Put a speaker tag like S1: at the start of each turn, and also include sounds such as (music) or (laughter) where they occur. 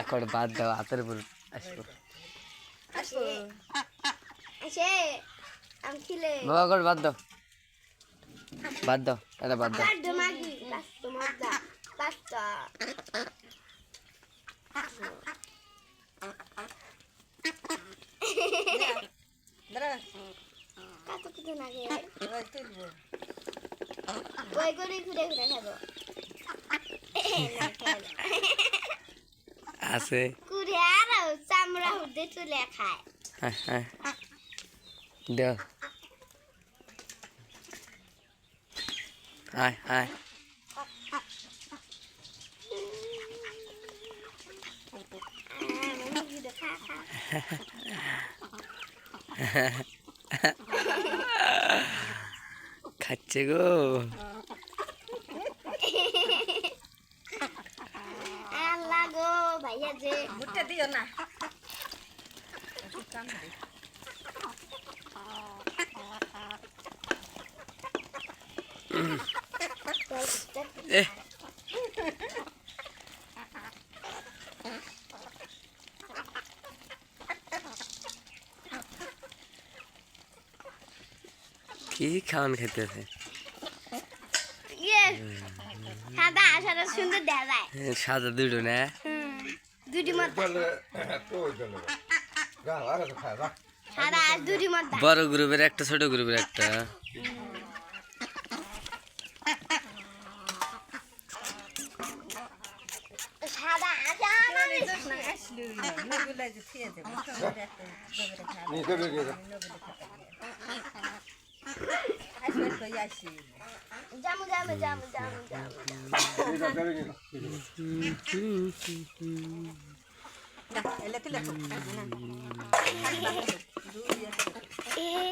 S1: এখন বাদ দাও হাতের উপর আসব। বাবা কর বাদ দাও। বাদ দাও, এটা বাদ দাও।
S2: পাঁচটা মাগি কত কিছু নাগে
S3: ওই তুলবো
S2: ওই করে ঘুরে ঘুরে খাবো না, খেলো।
S1: আছে
S2: কুড়ে আর চামড়া হুদে চুলে খায়
S1: হ্যাঁ হ্যাঁ দাও আয় আয়
S2: আহ, মানে ঘুরে খা খা
S1: খাচ্ছে গো।
S2: আল্লাহ গো ভাইয়া যে।
S3: ভুট্টা দিও না।
S1: এ কি খাওয়ান খেতেছে
S2: ইয়ে সাদা সাদা সুন্দর দেখা
S1: সাদা দুটো না?
S2: দুটি সাদা আর দুটি মধ্যে
S1: বড় গ্রুপের একটা ছোট গ্রুপের একটা।
S2: সাদা
S3: Camı camı camı
S2: camı camı. Dah, elak tu
S3: lah. (laughs) Dah,